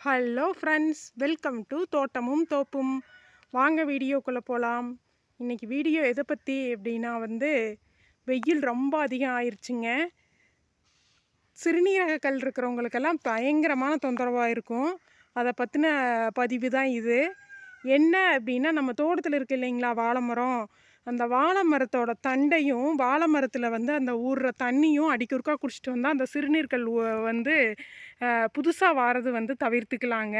Hello friends welcome to தோட்டமும் தோப்பும் வாங்க வீடியோக்குள்ளே போகலாம் இன்றைக்கி வீடியோ எதை பற்றி அப்படின்னா வந்து வெயில் ரொம்ப அதிகம் ஆயிடுச்சுங்க சிறுநீரக கல் இருக்கிறவங்களுக்கெல்லாம் பயங்கரமான தொந்தரவாக இருக்கும். அதை பற்றின பதிவு தான் இது. என்ன அப்படின்னா நம்ம தோட்டத்தில் இருக்கு இல்லைங்களா வாழை மரம். அந்த வாழை மரத்தோட தண்டையும் வாழை மரத்தில் வந்து அந்த ஊறுற தண்ணியும் அடிக்கொருக்கா குடிச்சிட்டு வந்தால் அந்த சிறுநீர்கள் வந்து புதுசாக வாரது வந்து தவிர்த்துக்கலாங்க.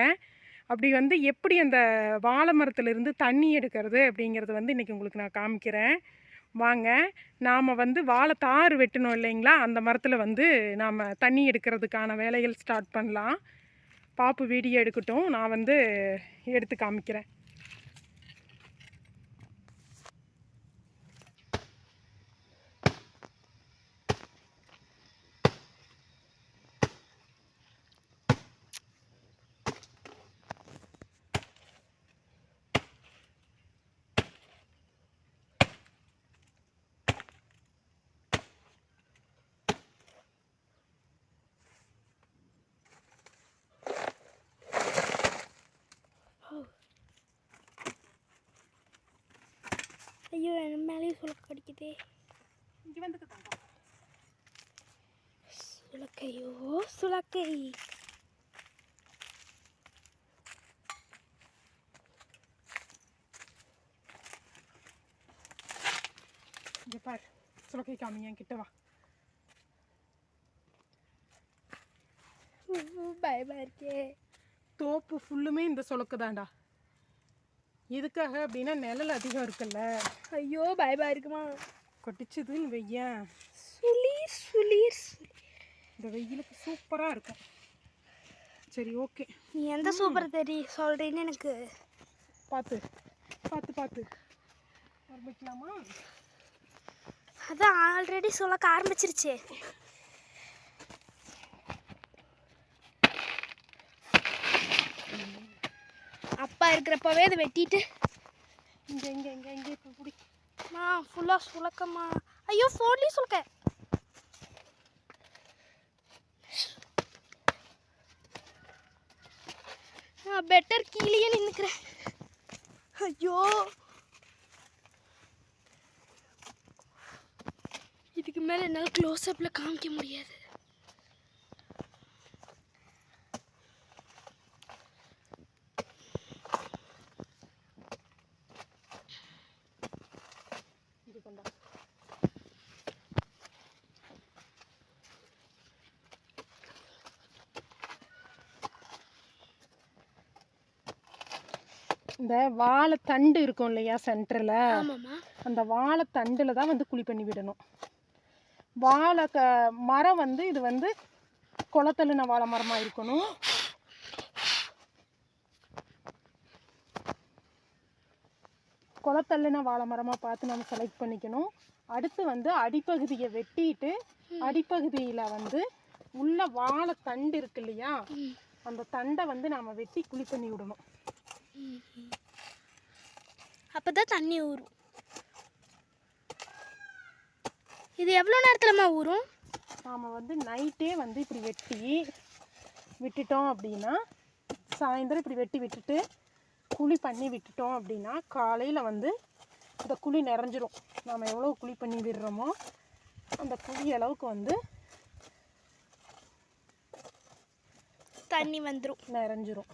அப்படி வந்து எப்படி அந்த வாழை மரத்துலேருந்து தண்ணி எடுக்கிறது அப்படிங்கிறது வந்து இன்றைக்கி உங்களுக்கு நான் காமிக்கிறேன். வாங்க நாம் வந்து வாழை தாறு வெட்டணும் இல்லைங்களா? அந்த மரத்தில் வந்து நாம் தண்ணி எடுக்கிறதுக்கான வேலைகள் ஸ்டார்ட் பண்ணலாம். பாப்பு வீடியோ எடுக்கட்டும். நான் வந்து எடுத்து காமிக்கிறேன் ஐயோ என் மேலேயும் சுளக்கு கடிக்குதே இங்கே வந்துட்டு சுளக்கையோ சுளக்கை இங்கே பாரு சுலக்கை காமிங்க கிட்ட வா பயமா இருக்கே தோப்பு ஃபுல்லுமே இந்த சொலக்கு தான்டா எதுக்காக அப்படின்னா நிழல் அதிகம் இருக்குல்ல ஐயோ பயமா இருக்குமா கொட்டிச்சுதுன்னு வெய்யேன் சுளீர் சுளீர் இந்த வெயிலுக்கு சூப்பராக இருக்கும் சரி ஓகே நீ எந்த சூப்பர் தெரி சொல்றேன்னு எனக்கு பார்த்து பார்த்து பார்த்து ஆரம்பிக்கலாமா அதான் ஆல்ரெடி சுளக்க ஆரம்பிச்சிருச்சே. அப்பா இருக்கிறப்பவே அதை வெட்டிட்டு இங்கே இங்கே இங்கே இங்கே இப்போ பிடி. மா ஃபுல்லாக சுளக்கம்மா ஐயோ ஃபோன்லேயும் சுளக்க நான் பெட்டர் கீழேயே நின்றுக்கிறேன் ஐயோ. இதுக்கு மேலே என்னால் க்ளோஸ் அப்பில் காமிக்க முடியாது. இந்த வாழைத்தண்டு இருக்கும் இல்லையா சென்டரில் அந்த வாழைத்தண்டில் தான் வந்து குழி பண்ணி விடணும். வாழை க மரம் வந்து இது வந்து குளத்தள்ளின வாழை மரமாக இருக்கணும். குளத்தள்ளின வாழை மரமாக பார்த்து நம்ம செலக்ட் பண்ணிக்கணும். அடுத்து வந்து அடிப்பகுதியை வெட்டிட்டு அடிப்பகுதியில் வந்து உள்ள வாழை தண்டு இருக்கு இல்லையா? அந்த தண்டை வந்து நாம் வெட்டி குழி பண்ணி விடணும். அப்போ தான் தண்ணி ஊறும். இது எவ்வளோ நேரத்தில்மா ஊறும்? நாம் வந்து நைட்டே வந்து இப்படி வெட்டி விட்டுட்டோம் அப்படின்னா சாயந்தரம் இப்படி வெட்டி விட்டுட்டு குழி பண்ணி விட்டுட்டோம் அப்படின்னா காலையில் வந்து இந்த குழி நிறைஞ்சிரும். நாம் எவ்வளோ குழி பண்ணி விடுறோமோ அந்த குழி அளவுக்கு வந்து தண்ணி வந்துடும் நிறைஞ்சிரும்.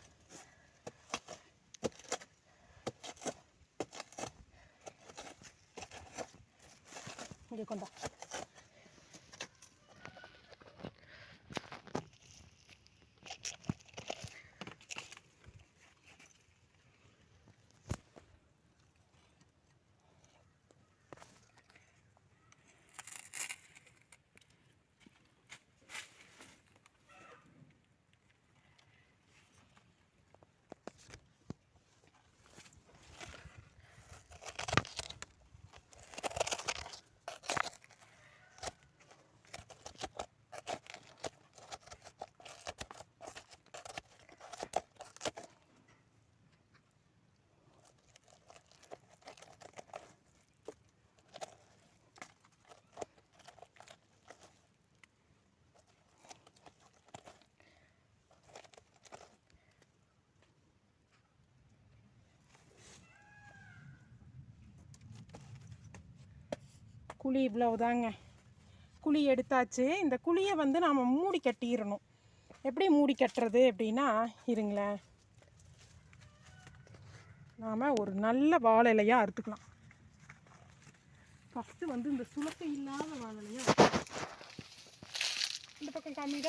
குழி இவ்வளவுதாங்க. குழி எடுத்தாச்சு. இந்த குழியை வந்து நாம் மூடி கட்டிடணும். எப்படி மூடி கட்டுறது அப்படின்னா இருங்களேன். நாம் ஒரு நல்ல வாழை இலையாக அறுத்துக்கலாம். ஃபஸ்ட்டு வந்து இந்த சுளக்கை இல்லாத வாழை இலையாக அறுத்துக்கலாம். இந்த பக்கம் காமிட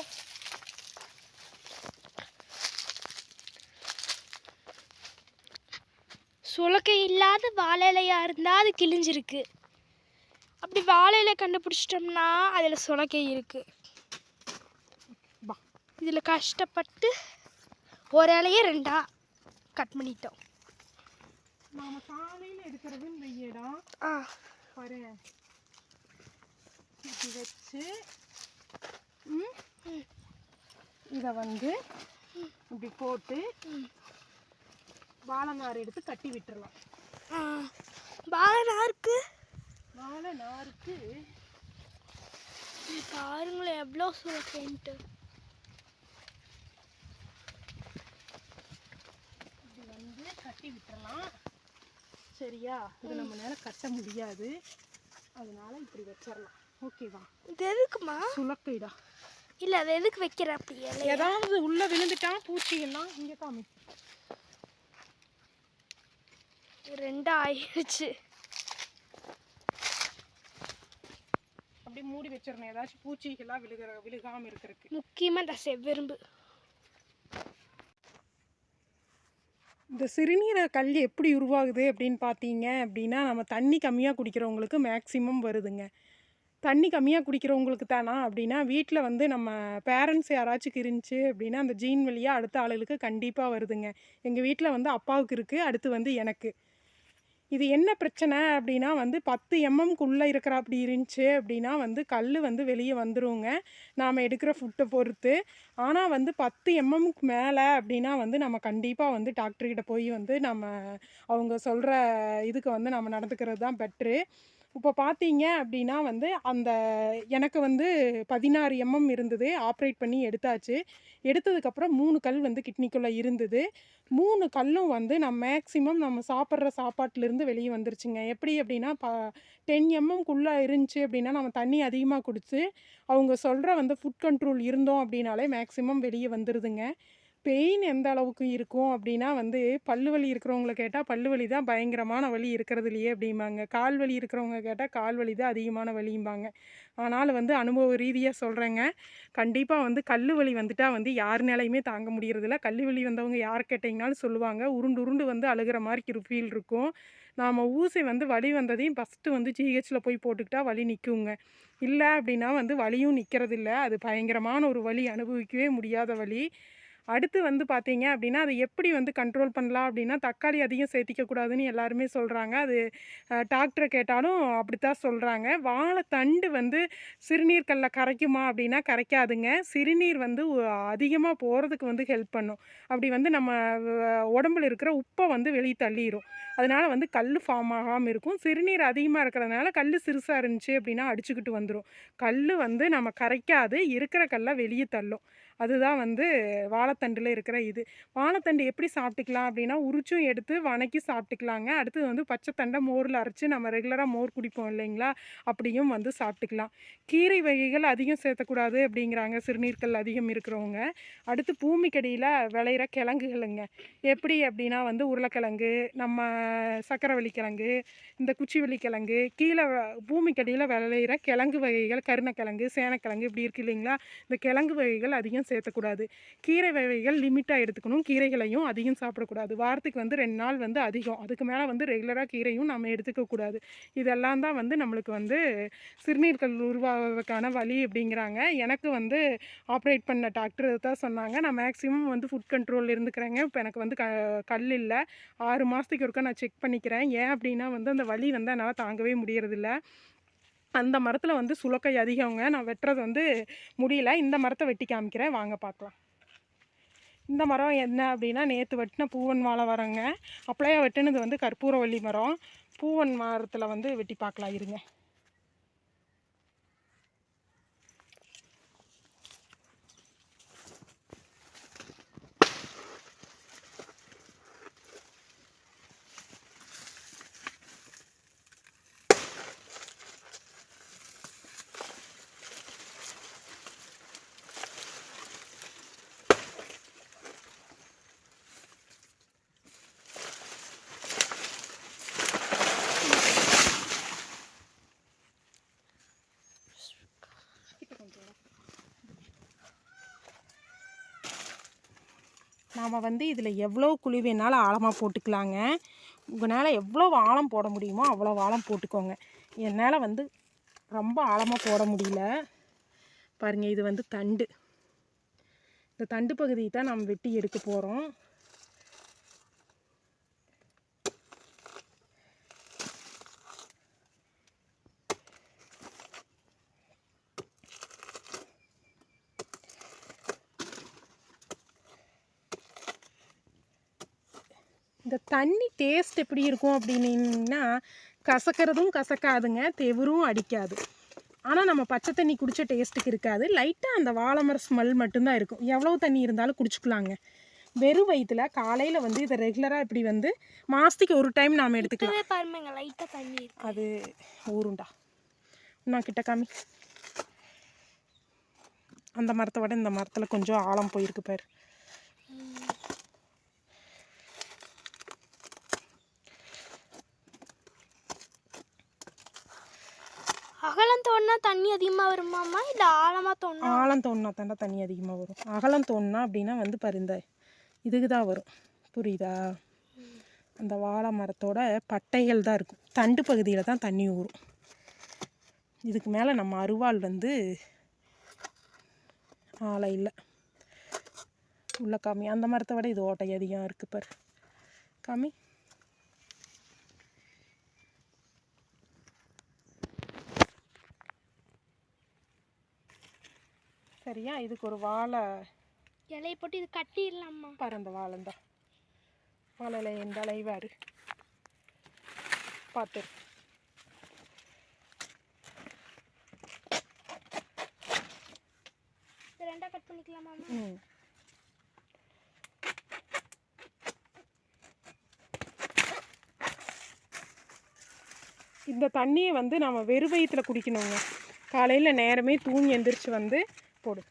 சுளக்கை இல்லாத வாழை இலையாக இருந்தால் அது கிழிஞ்சிருக்கு. அப்படி வாழை இலை கண்டுபிடிச்சிட்டோம்னா அதில் சுலக்கை இருக்கு. வா. இதில் கஷ்டப்பட்டு ஒரு இலையே ரெண்டா கட் பண்ணிட்டோம். நாம் காலையில் எடுக்கிறது இந்த இடம். ஆ. பாரு. இப்படி வச்சு ம், இதை வந்து இப்படி போட்டு வாழை நார் எடுத்து கட்டி விட்டுறலாம். ஆ. வாழை நாருக்கு வாழை நாருக்கு. இது பாருங்களேன் எவ்வளோ சுலக்கைன்ட்டு இப்படி வந்து கட்டி விட்டுறலாம். சரியா? இது நம்மளால கட்ட முடியாது. அதனால இப்படி வச்சிடலாம் ஓகேவா இது எதுக்குமா? சுலக்கைடா. இல்லை அது எதுக்கு வைக்கிற அப்படி இலைய? ஏதாவது உள்ள விழுந்துட்டா பூச்சி எல்லாம் இங்கே காமி ரெண்டா ஆயிடுச்சு அப்படியே மூடி வச்சிடணும். ஏதாச்சும் பூச்சிகள்லாம் விழுகிற விழுகாம இருக்கிறதுக்கு. முக்கியமாக இந்த செவ்வெரும்பு. இந்த சிறுநீரை கல் எப்படி உருவாகுது அப்படின்னு பார்த்தீங்க அப்படின்னா நம்ம தண்ணி கம்மியாக குடிக்கிறவங்களுக்கு மேக்ஸிமம் வருதுங்க. தண்ணி கம்மியாக குடிக்கிறவங்களுக்கு தானா அப்படின்னா வீட்டில் வந்து நம்ம பேரண்ட்ஸ் யாராச்சும் இருந்துச்சு அப்படின்னா அந்த ஜீன் வழியாக அடுத்த ஆளுகளுக்கு கண்டிப்பாக வருதுங்க. எங்கள் வீட்டில் வந்து அப்பாவுக்கு இருக்குது அடுத்து வந்து எனக்கு. இது என்ன பிரச்சனை அப்படின்னா வந்து பத்து எம்எம்குள்ளே இருக்கிற அப்படி இருந்துச்சு அப்படின்னா வந்து கல் வந்து வெளியே வந்துருங்க. நாம் எடுக்கிற ஃபுட்டை பொறுத்து. ஆனால் வந்து பத்து எம்எம்க்கு மேலே அப்படின்னா வந்து நம்ம கண்டிப்பாக வந்து டாக்டர்கிட்ட போய் வந்து நம்ம அவங்க சொல்கிற இதுக்கு வந்து நம்ம நடந்துக்கிறது தான் பெட்ரு இப்போ பார்த்தீங்க அப்படின்னா வந்து அந்த எனக்கு வந்து பதினாறு எம்எம் இருந்தது. ஆப்ரேட் பண்ணி எடுத்தாச்சு. எடுத்ததுக்கப்புறம் மூணு கல் வந்து கிட்னிக்குள்ளே இருந்தது. மூணு கல்லும் வந்து நம்ம மேக்ஸிமம் நம்ம சாப்பிட்ற சாப்பாட்டிலேருந்து வெளியே வந்துருச்சுங்க. எப்படி அப்படின்னா ப டென் எம்எம்குள்ளே இருந்துச்சு அப்படின்னா நம்ம தண்ணி அதிகமாக குடித்து அவங்க சொல்கிற வந்து ஃபுட் கண்ட்ரோல் இருந்தோம் அப்படின்னாலே மேக்ஸிமம் வெளியே வந்துடுதுங்க பெயின் எந்த அளவுக்கு இருக்கும் அப்படின்னா வந்து பல்லு வலி இருக்கிறவங்கள கேட்டால் பல்லு வலி தான் பயங்கரமான வலி இருக்கிறதுலையே அப்படிம்பாங்க. கால் வலி இருக்கிறவங்க கேட்டால் கால் வலி தான் அதிகமான வலிம்பாங்க. ஆனால் வந்து அனுபவ ரீதியாக சொல்கிறேங்க கண்டிப்பாக வந்து கல் வலி வந்துட்டால் வந்து யாருனாலையுமே தாங்க முடியறதில்ல கல் வலி வந்தவங்க யார் கேட்டிங்கனாலும் சொல்லுவாங்க. உருண்டு உருண்டு வந்து அழுகிற மாதிரி ஒரு ஃபீல் இருக்கும். நாம் ஊசி வந்து வலி வந்ததையும் ஃபஸ்ட்டு வந்து ஜிஹெச்சில் போய் போட்டுக்கிட்டால் வலி நிற்குங்க இல்லை அப்படின்னா வந்து வலியும் நிற்கிறதில்ல அது பயங்கரமான ஒரு வலி. அனுபவிக்கவே முடியாத வலி. அடுத்து வந்து பார்த்தீங்க அப்படின்னா அதை எப்படி வந்து கண்ட்ரோல் பண்ணலாம் அப்படின்னா தக்காளி அதிகம் சேர்த்திக்க கூடாதுன்னு எல்லாருமே சொல்கிறாங்க அது டாக்டரை கேட்டாலும் அப்படித்தான் சொல்கிறாங்க வாழைத்தண்டு வந்து சிறுநீர் கல்ல கரைக்குமா அப்படின்னா கரைக்காதுங்க. சிறுநீர் வந்து அதிகமாக போகிறதுக்கு வந்து ஹெல்ப் பண்ணும். அப்படி வந்து நம்ம உடம்புல இருக்கிற உப்பை வந்து வெளியே தள்ளிடும் அதனால் வந்து கல் ஃபார்ம் ஆகாமல் இருக்கும். சிறுநீர் அதிகமாக இருக்கிறதுனால கல் சிறுசாக இருந்துச்சு அப்படின்னா அடிச்சுக்கிட்டு வந்துடும் கல் வந்து நம்ம கரைக்காது. இருக்கிற கல்லை வெளியே தள்ளும். அதுதான் வந்து வாழைத்தண்டில் இருக்கிற இது. வாழைத்தண்டு எப்படி சாப்பிட்டுக்கலாம் அப்படின்னா உரிச்சும் எடுத்து வணக்கி சாப்பிட்டுக்கலாங்க. அடுத்தது வந்து பச்சைத்தண்டை மோரில் அரைச்சி நம்ம ரெகுலராக மோர் குடிப்போம் இல்லைங்களா? அப்படியும் வந்து சாப்பிட்டுக்கலாம். கீரை வகைகள் அதிகம் சேர்த்தக்கூடாது அப்படிங்கிறாங்க. சிறுநீர்கள் அதிகம் இருக்கிறவங்க. அடுத்து பூமிக்கடியில் விளையிற கிழங்குகளுங்க. எப்படி அப்படின்னா வந்து உருளைக்கிழங்கு நம்ம சக்கரவள்ளி கிழங்கு இந்த குச்சிவள்ளி கிழங்கு கீழே பூமிக்கடியில் விளையிற கிழங்கு வகைகள் கருணக்கிழங்கு சேனக்கிழங்கு இப்படி இருக்கு இல்லைங்களா? இந்த கிழங்கு வகைகள் அதிகம் சேர்த்தக்கூடாது. கீரை வகைகள் லிமிட்டாக எடுத்துக்கணும். கீரைகளையும் அதிகம் சாப்பிடக்கூடாது. வாரத்துக்கு வந்து ரெண்டு நாள் வந்து அதிகம். அதுக்கு மேலே வந்து ரெகுலராக கீரையும் நம்ம எடுத்துக்கக்கூடாது. இதெல்லாம் தான் வந்து நம்மளுக்கு வந்து சிறுநீர்கள் உருவாவதற்கான வழி அப்படிங்கிறாங்க. எனக்கு வந்து ஆப்ரேட் பண்ண டாக்டர் தான் சொன்னாங்க. நான் மேக்ஸிமம் வந்து ஃபுட் கண்ட்ரோல் இருந்துக்கிறேங்க. இப்போ எனக்கு வந்து க கல் இல்லை. ஆறு மாதத்துக்கு ஒருக்கா நான் செக் பண்ணிக்கிறேன். ஏன் அப்படின்னா வந்து அந்த வலி வந்து என்னால் தாங்கவே முடியறதில்ல. அந்த மரத்தில் வந்து சுலக்கை அதிகங்க. நான் வெட்டுறது வந்து முடியல. இந்த மரத்தை வெட்டி காமிக்கிறேன். வாங்க பார்க்கலாம் இந்த மரம் என்ன அப்படின்னா நேற்று வெட்டின பூவன் வாழை வரங்க அப்படியே வெட்டினது வந்து கற்பூரவள்ளி மரம். பூவன் மரத்தில் வந்து வெட்டி பார்க்கலாம். இருங்க. நாம் வந்து இதில் எவ்வளோ குழி வேணாலும் ஆழமாக போட்டுக்கலாங்க? உங்களால் எவ்வளோ ஆழம் போட முடியுமோ அவ்வளோ ஆழம் போட்டுக்கோங்க. என்னால் வந்து ரொம்ப ஆழமாக போட முடியல. பாருங்கள் இது வந்து தண்டு. இந்த தண்டு பகுதியை தான் நம்ம வெட்டி எடுக்க போகிறோம் தண்ணி டேஸ்ட் எப்படி இருக்கும் அப்படின்னீங்கன்னா கசக்கிறதும் கசக்காதுங்க தெவரும் அடிக்காது. ஆனால் நம்ம பச்சை தண்ணி குடிச்ச டேஸ்ட்டுக்கு இருக்காது. லைட்டாக அந்த வாழைமர ஸ்மெல் மட்டும்தான் இருக்கும். எவ்வளோ தண்ணி இருந்தாலும் குடிச்சுக்கலாங்க. வெறும் வயிற்றுல காலையில் வந்து இதை ரெகுலராக இப்படி வந்து மாதத்துக்கு ஒரு டைம் நாம் எடுத்துக்கலாம். பாருங்க லைட்டாக தண்ணி அது ஊருண்டா. நான் கிட்ட காமி. அந்த மரத்தை விட இந்த மரத்தில் கொஞ்சம் ஆழம் போயிருக்கு பாரு. அகலம் தோணுனா தண்ணி அதிகமாக வருமாமா இல்லை ஆழமாக தோணும் ஆழம் தோணுனா தாண்டா தண்ணி அதிகமாக வரும். அகலம் தோணுனா அப்படின்னா வந்து பாரு இந்த இதுக்கு தான் வரும். புரியுதா? அந்த வாழை மரத்தோட பட்டைகள் தான் இருக்கும். தண்டு பகுதியில் தான் தண்ணி ஊறும். இதுக்கு மேலே நம்ம அருவாள் வந்து ஆளை இல்லை. உள்ள காமி அந்த மரத்தை விட இது ஓட்டை அதிகம் இருக்குது பாரு. காமி சரியா? இதுக்கு ஒரு வாழை. இலையை போட்டு இது கட்டிடலாமா பாரு அந்த வாழைந்தா. வாழையில எந்த அலைவாரு பார்த்து ரெண்டாக கட் பண்ணிக்கலாமாமா ம். இந்த தண்ணியை வந்து நம்ம வெறும் வயிற்றுல குடிக்கணுங்க. காலையில் நேரமே தூங்கி எந்திரிச்சு வந்து போடு.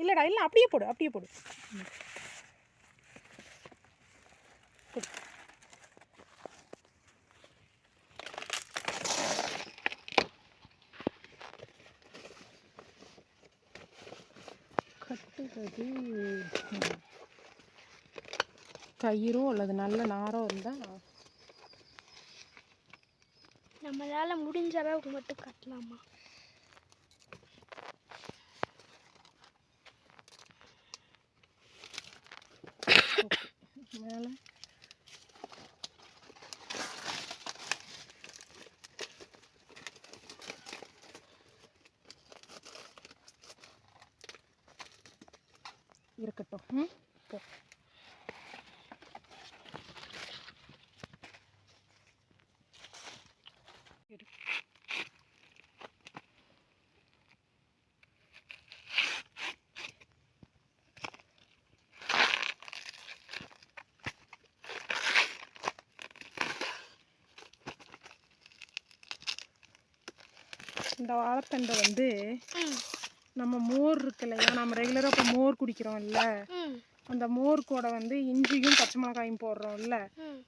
இல்லைடா இல்லை அப்படியே போடு அப்படியே போடு. கட்டுறது. கயிறோ அல்லது நல்ல நாரோ இருந்தால் நம்மளால முடிஞ்ச அளவுக்கு மட்டும் கட்டலாமா? மேலே. இருக்கட்டும். ம் போ. இந்த வாழைத்தண்டை வந்து நம்ம மோர் இருக்கு இல்லையா நம்ம ரெகுலராக இப்போ மோர் குடிக்கிறோம்ல. அந்த மோர் கூட வந்து இஞ்சியும் பச்சை மிளகாயும் போடுறோம்ல.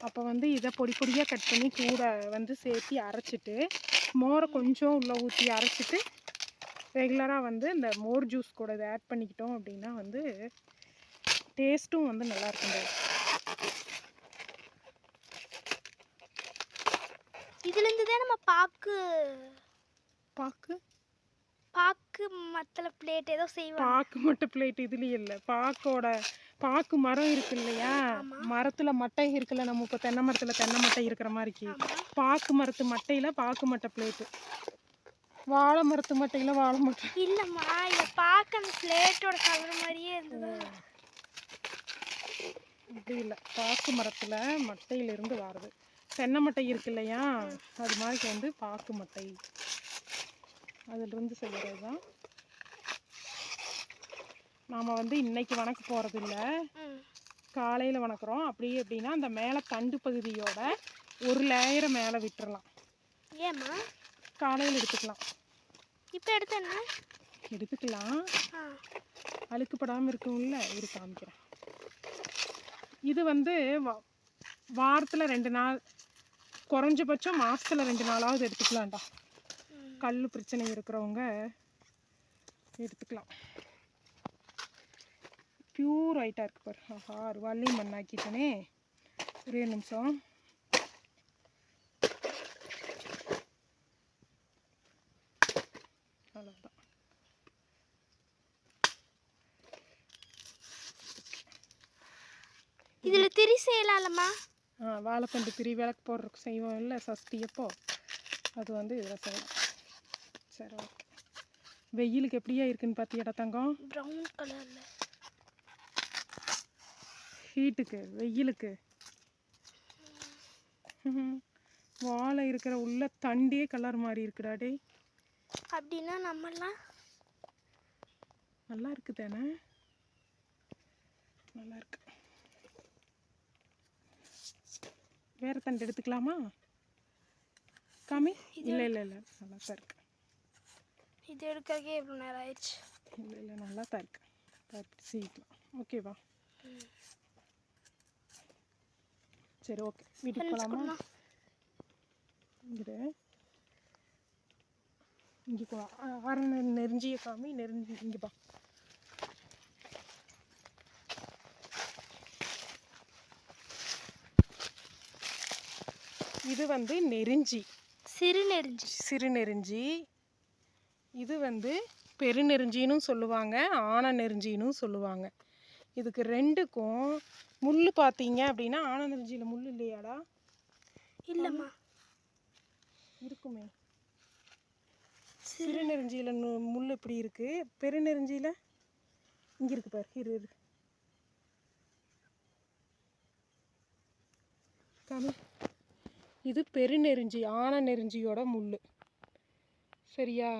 அப்போ வந்து இதை பொடி பொடியாக கட் பண்ணி கூட வந்து சேர்த்து அரைச்சிட்டு மோரை கொஞ்சம் உள்ளே ஊற்றி அரைச்சிட்டு ரெகுலராக வந்து இந்த மோர் ஜூஸ் கூட இதை ஆட் பண்ணிக்கிட்டோம் அப்படின்னா வந்து டேஸ்ட்டும் வந்து நல்லா இருக்கும் இதுலேருந்து தான் நம்ம பாக்கு பாக்கு? பாக்கு மத்தல பிளேட் ஏதோ செய்வாங்க. பாக்கு மட்டும் பிளேட் இதுலேயும் இல்லை. பாக்கோட பாக்கு மரம் இருக்கு இல்லையா? மரத்தில் மட்டை இருக்குல்ல நம்ம இப்போ தென்னை மரத்தில் தென்னை மட்டை இருக்கிற மாதிரிக்கு. பாக்கு மரத்து மட்டையில் பாக்கு மட்டை பிளேட்டு வாழை மரத்து மட்டையில் வாழை மட்டை. இல்லம்மா இதை பார்க்க அந்த பிளேட்டோட கலர் மாதிரியே இருந்தது. அப்படி இல்லை. பாக்கு மரத்தில் மட்டையிலிருந்து வாருது. தென்னை மட்டை இருக்கு இல்லையா? அது மாதிரி வந்து பாக்கு மட்டை. அதிலிருந்து செய்கிறது தான் நாம் வந்து இன்னைக்கு வணக்க போகிறது இல்லை காலையில் வணக்குறோம். அப்படி எப்படின்னா அந்த மேலே தண்டு பகுதியோட ஒரு லேயரை மேலே விட்டுறலாம். ஏம்மா? காலையில் எடுத்துக்கலாம். இப்போ எடுத்து என்ன? எடுத்துக்கலாம். அழுக்குப்படாமல் இருக்கும்ல இரு காமிக்கிறேன். இது வந்து வாரத்துல ரெண்டு நாள் குறைஞ்சபட்சம் மாசத்துல ரெண்டு நாளாவது எடுத்துக்கலாம்டா. கல் பிரச்சனை இருக்கிறவங்க எடுத்துக்கலாம். பியூர் ஒயிட்டாக இருக்கு பாரு. ஆஹா அருவாளையும் மண்ணாக்கிட்டனே ஒரே நிமிஷம். அவ்வளோதான் இதில் திரி செய்யலாம்லம்மா. ஆ வாழைத்தண்டு திரி விளக்கு போடுறதுக்கு செய்வோம். இல்லை சஷ்டி அப்போ. அது வந்து இதில் செய்யலாம். சரி ஓகே வெயிலுக்கு எப்படியா இருக்குன்னு பார்த்தியாடா தங்கம்? ப்ரௌன் கலரில் ஹீட்டுக்கு வெயிலுக்கு. வாழை இருக்கிற உள்ள தண்டே கலர் மாதிரி இருக்குடா டேய். அப்படின்னா நம்மலாம் நல்லா இருக்கு தானே? நல்லா இருக்கு. வேற தண்டு எடுத்துக்கலாமா? காமி? இல்லை இல்லை இல்லை. நல்லா தான் இருக்கு. இது எடுக்கிறக்கே எவ்வளோ நேரம் ஆயிடுச்சு. இல்லை இல்லை நல்லா தான் இருக்கு பார்த்து செய்யலாம் ஓகேவா சரி ஓகே வீட்டுக்கு போகலாமா இங்கிட்டு இங்கே போ. ஆரண நெருஞ்சிய காமி நெருஞ்சி இங்கே பா. இது வந்து நெருஞ்சி. சிறு நெறிஞ்சி சிறு நெருஞ்சி. இது வந்து பெருநெருஞ்சின்னு சொல்லுவாங்க ஆன நெருஞ்சின்னு சொல்லுவாங்க. இதுக்கு ரெண்டுக்கும் முள் பார்த்தீங்க அப்படின்னா ஆன நெருஞ்சியில் முள் இல்லையாடா? இல்லைம்மா. இருக்குமே. சிறு நெருஞ்சியில் முள் இப்படி இருக்கு. பெருநெருஞ்சியில் இங்கே இருக்கு பாரு இரு இரு. காமி இது பெருநெருஞ்சி ஆன நெருஞ்சியோட முள் சரியா?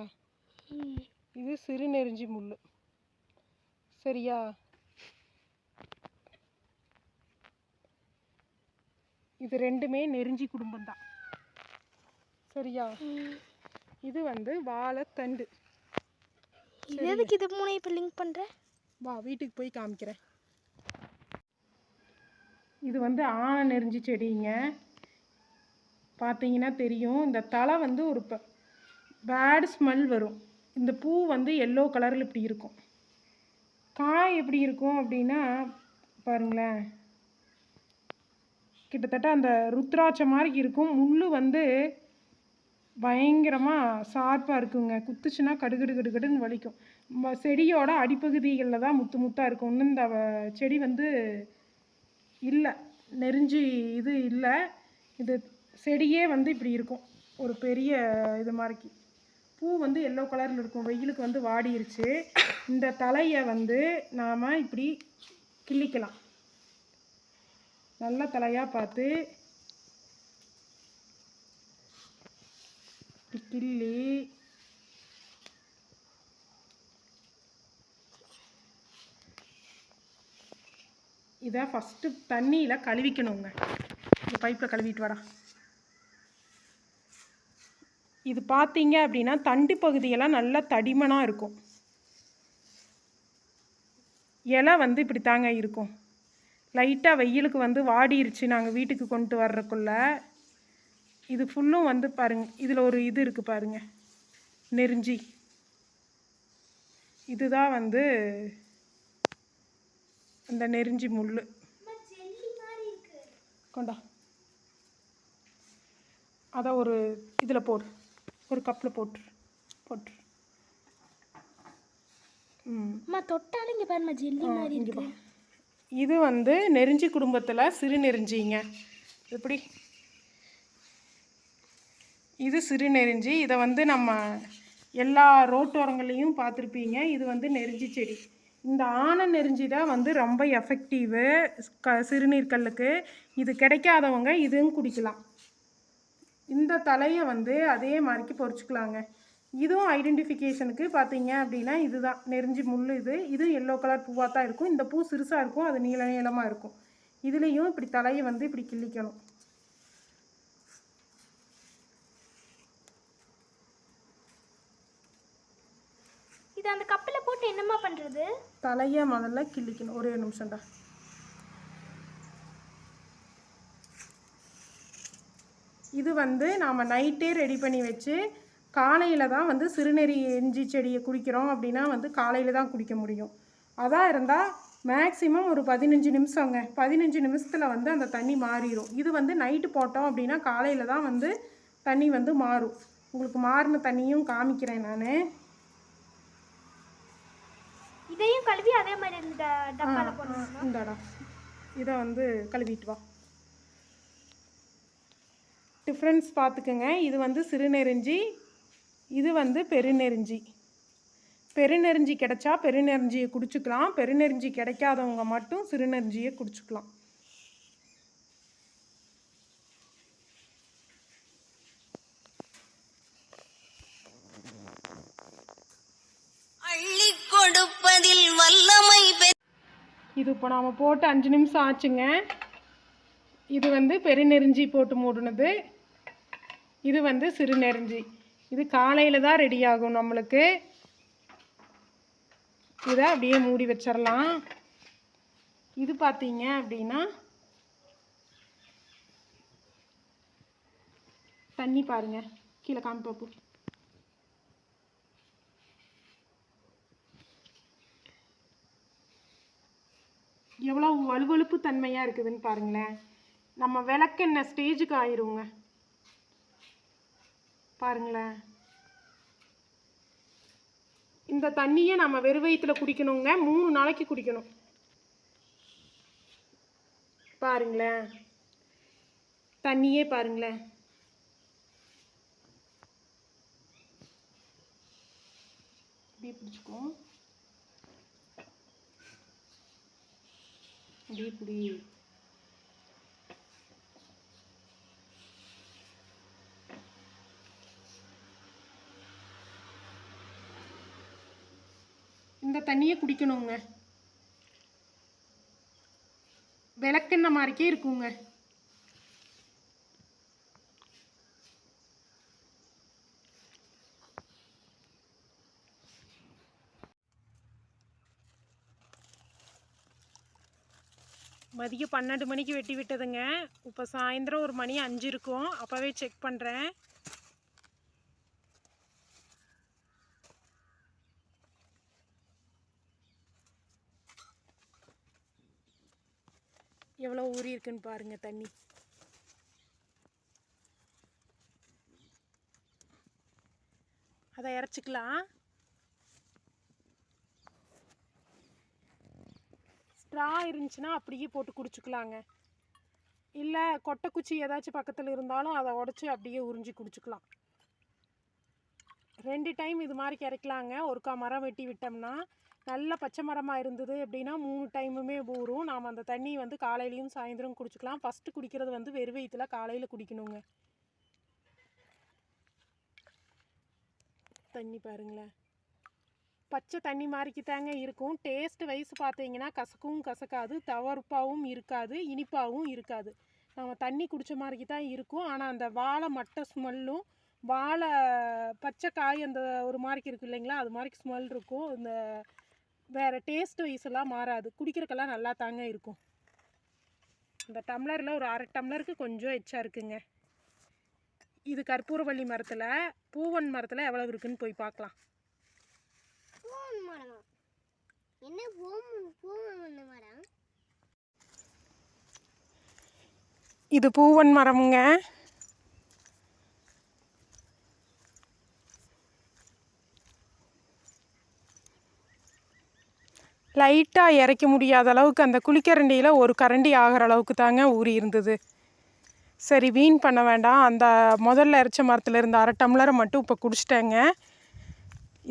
இது சிறு நெருஞ்சி முள் சரியா? இது ரெண்டுமே நெருஞ்சி குடும்பம்தான். சரியா. இது வந்து வாழைத்தண்டு. எதுக்கு இது மூணையும் இப்போ லிங்க் பண்ணுற வா வீட்டுக்கு போய் காமிக்கிறேன். இது வந்து ஆன நெருஞ்சி செடிங்க. பார்த்தீங்கன்னா தெரியும். இந்த தலை வந்து ஒரு பேட் ஸ்மெல் வரும். இந்த பூ வந்து எல்லோ கலரில் இப்படி இருக்கும். காய் எப்படி இருக்கும் அப்படின்னா பாருங்களேன். கிட்டத்தட்ட அந்த ருத்ராட்சை மாதிரி இருக்கும். முள் வந்து பயங்கரமாக ஷார்ப்பாக இருக்குங்க. குத்துச்சுன்னா கடுகடு கடுகடுன்னு வலிக்கும். செடியோட அடிப்பகுதிகளில் தான் முத்து முத்தாக இருக்கும். இன்னும் இந்த செடி வந்து இல்லை. நெறிஞ்சி இது இல்லை. இது செடியே வந்து இப்படி இருக்கும். ஒரு பெரிய இது மாதிரிக்கு. பூ வந்து எல்லோ கலரில் இருக்கும். வெயிலுக்கு வந்து வாடிருச்சு. இந்த தலையை வந்து நாம் இப்படி கிள்ளிக்கலாம். நல்ல தலையாக பார்த்து கிள்ளி இதை ஃபஸ்ட்டு தண்ணியில் கழுவிக்கணுங்க. இந்த பைப்பில் கழுவிட்டு வாடா. இது பார்த்தீங்க அப்படின்னா தண்டு பகுதியெல்லாம் நல்லா தடிமனாக இருக்கும். இலை வந்து இப்படி தாங்க இருக்கும். லைட்டாக வெயிலுக்கு வந்து வாடிருச்சு நாங்கள் வீட்டுக்கு கொண்டு வர்றதுக்குள்ள. இது ஃபுல்லும் வந்து பாருங்க இதில் ஒரு இது இருக்குது பாருங்கள் நெருஞ்சி. இதுதான் வந்து அந்த நெருஞ்சி முள் கொண்டா. அதை ஒரு இதில் போடு. ஒரு கப்பில் போட்டு போட்டு ம். அம்மா தொட்டாலும் இங்கே பாருமா ஜெல்லி மாதிரி இருக்கு. இது வந்து நெருஞ்சி குடும்பத்தில் சிறு நெருஞ்சிங்க. எப்படி? இது சிறு நெருஞ்சி. இதை வந்து நம்ம எல்லா ரோட்டோரங்கள்லையும் பார்த்துருப்பீங்க இது வந்து நெருஞ்சி செடி. இந்த ஆன நெருஞ்சி தான் வந்து ரொம்ப எஃபெக்டிவு க சிறுநீர் கல்லுக்கு. இது கிடைக்காதவங்க இதுவும் குடிக்கலாம். இந்த தலையை வந்து அதே மாதிரிக்கு பொறிச்சுக்கலாங்க. இதுவும் ஐடென்டிஃபிகேஷனுக்கு பார்த்தீங்க அப்படின்னா இதுதான். நெருஞ்சி முள் இது. இது எல்லோ கலர் பூவாக தான் இருக்கும். இந்த பூ சிறுசாக இருக்கும். அது நீள நீளமாக இருக்கும். இதுலேயும் இப்படி தலையை வந்து இப்படி கிள்ளிக்கணும். இது அந்த கப்பில் போட்டு என்னம்மா பண்ணுறது தலையை முதல்ல கிள்ளிக்கணும். ஒரே ஒரு நிமிஷம்டா. இது வந்து நாம் நைட்டே ரெடி பண்ணி வச்சு காலையில் தான் வந்து சிறுநெறி இஞ்சி செடியை குடிக்கிறோம் அப்படின்னா வந்து காலையில் தான் குடிக்க முடியும். அதான் இருந்தால் மேக்ஸிமம் ஒரு பதினஞ்சு நிமிஷங்க. பதினஞ்சு நிமிஷத்தில் வந்து அந்த தண்ணி மாறிடும் இது வந்து நைட்டு போட்டோம் அப்படின்னா காலையில் தான் வந்து தண்ணி வந்து மாறும். உங்களுக்கு மாறின தண்ணியும் காமிக்கிறேன் நான். இதையும் கழுவி அதே மாதிரி இந்த டப்பால போடணும்? இந்தாடா. இதை வந்து கழுவிட்டு வா. டிஃப்ரென்ஸ் பார்த்துக்குங்க. இது வந்து சிறுநெருஞ்சி இது வந்து பெருநெருஞ்சி. பெருநெருஞ்சி கிடைச்சா பெருநெருஞ்சியை குடிச்சுக்கலாம். பெருநெருஞ்சி கிடைக்காதவங்க மட்டும் சிறுநெருஞ்சியை குடிச்சுக்கலாம். கொடுப்பதில் வல்லமை இது இப்போ நாம் போட்டு அஞ்சு நிமிஷம் ஆச்சுங்க. இது வந்து பெருநெருஞ்சி போட்டு மூடினது. இது வந்து சிறுநெருஞ்சி. இது காலையில் தான் ரெடி ஆகும் நம்மளுக்கு. இதை அப்படியே மூடி வச்சிடலாம் இது பார்த்தீங்க அப்படின்னா தண்ணி பாருங்க. கீழே காமிப்பாப்பு எவ்வளோ வலுவழுப்பு தன்மையாக இருக்குதுன்னு பாருங்களேன். நம்ம விளக்கெண்ணெய் ஸ்டேஜுக்கு ஆயிடுவோங்க பாருங்களேன். இந்த தண்ணியை நம்ம வெறும் வயிற்றுல குடிக்கணுங்க. மூணு நாளைக்கு குடிக்கணும். பாருங்களேன். தண்ணியே பாருங்களேன். இப்படியே பிடிச்சிக்கோ பிடி தண்ணியை குடிக்கணுங்க. விளக்கெண்ணெய் மாதிரிக்கே இருக்குங்க. மதியம் பன்னெண்டு மணிக்கு வெட்டி விட்டதுங்க. இப்போ சாயந்தரம் ஒரு மணி அஞ்சு இருக்கும். அப்போவே செக் பண்ணுறேன் எவ்வளோ ஊறி இருக்குன்னு பாருங்க தண்ணி. அதை இறச்சிக்கலாம். ஸ்ட்ரா இருந்துச்சுன்னா அப்படியே போட்டு குடிச்சுக்கலாங்க. இல்லை கொட்டைக்குச்சி ஏதாச்சும் பக்கத்தில் இருந்தாலும் அதை உடச்சி அப்படியே உறிஞ்சி குடிச்சுக்கலாம். ரெண்டு டைம் இது மாதிரி கிடைக்கலாங்க ஒருக்கா மரம் வெட்டி விட்டோம்னா நல்ல பச்சை மரமாக இருந்தது அப்படின்னா மூணு டைமுமே ஊறும். நாம் அந்த தண்ணி வந்து காலையிலையும் சாயந்தரம் குடிச்சுக்கலாம். ஃபஸ்ட்டு குடிக்கிறது வந்து வெறும் வயிற்றுல காலையில் குடிக்கணுங்க. தண்ணி பாருங்களேன். பச்சை தண்ணி மாதிரிக்கு தாங்க இருக்கும். டேஸ்ட் வைஸ் பார்த்தீங்கன்னா கசக்கவும் கசக்காது தவறுப்பாகவும் இருக்காது இனிப்பாகவும் இருக்காது. நம்ம தண்ணி குடித்த மாதிரிக்கு தான் இருக்கும். ஆனால் அந்த வாழை மட்டை ஸ்மெல்லும் வாழை பச்சை காய் அந்த ஒரு மாதிரிக்கு இருக்கு இல்லைங்களா? அது மாதிரி ஸ்மெல் இருக்கும். இந்த வேறு டேஸ்ட் வைஸ் எல்லாம் மாறாது. குடிக்கிறதுக்கெல்லாம் நல்லா தாங்க இருக்கும். இந்த டம்ளரில் ஒரு அரை டம்ளருக்கு கொஞ்சம் எச்சா இருக்குங்க. இது கற்பூரவள்ளி மரத்தில் பூவன் மரத்தில் எவ்வளவு இருக்குன்னு போய் பார்க்கலாம். பூவன் மரம்? என்ன இது பூவன் மரமுங்க. லைட்டாக இறக்க முடியாத அளவுக்கு அந்த குளிக்கரண்டியில் ஒரு கரண்டி ஆகிற அளவுக்கு தாங்க ஊறி இருந்தது. சரி வீண் பண்ண வேண்டாம். அந்த முதல்ல இறைச்ச மரத்தில் இருந்த அரை டம்ளரை மட்டும் இப்போ குடிச்சிட்டேங்க.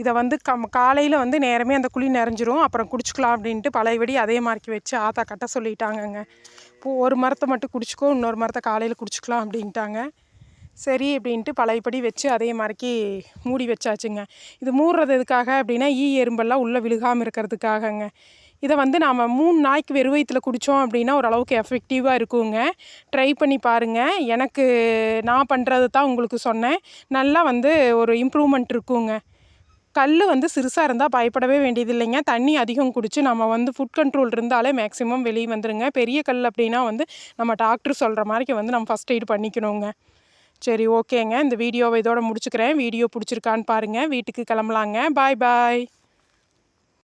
இதை வந்து கம் காலையில் வந்து நேரமே அந்த குழி நிறைஞ்சிரும். அப்புறம் குடிச்சிக்கலாம் அப்படின்ட்டு பழையபடி அதே மாதிரிக்கு வச்சு ஆத்தா கட்ட சொல்லிட்டாங்கங்க. இப்போது ஒரு மரத்தை மட்டும் குடிச்சிக்கோ இன்னொரு மரத்தை காலையில் குடிச்சிக்கலாம் அப்படின்ட்டாங்க. சரி அப்படின்ட்டு பழையபடி வச்சு அதே மாதிரிக்கு மூடி வச்சாச்சுங்க. இது மூடுறது எதுக்காக அப்படின்னா ஈ எறும்பெல்லாம் உள்ளே விழுகாமல் இருக்கிறதுக்காகங்க. இதை வந்து நாம் மூணு நாய்க்கு வெறும் வயிற்றுல குடித்தோம் அப்படின்னா ஓரளவுக்கு எஃபெக்டிவாக இருக்குங்க. ட்ரை பண்ணி பாருங்கள் எனக்கு நான் பண்ணுறது தான் உங்களுக்கு சொன்னேன். நல்லா வந்து ஒரு இம்ப்ரூவ்மெண்ட் இருக்குங்க. கல் வந்து சிறுசாக இருந்தால் பயப்படவே வேண்டியது இல்லைங்க தண்ணி அதிகம் குடித்து நம்ம வந்து ஃபுட் கண்ட்ரோல் இருந்தாலே மேக்ஸிமம் வெளியே வந்துடுங்க பெரிய கல் அப்படின்னா வந்து நம்ம டாக்டர் சொல்கிற மாதிரிக்கு வந்து நம்ம ஃபஸ்ட் எய்ட் பண்ணிக்கணுங்க. சரி ஓகேங்க. இந்த வீடியோவை இதோட முடிச்சுக்கிறேன். வீடியோ பிடிச்சிருக்கான்னு பாருங்கள் வீட்டுக்கு கிளம்பலாங்க. பாய் பாய்.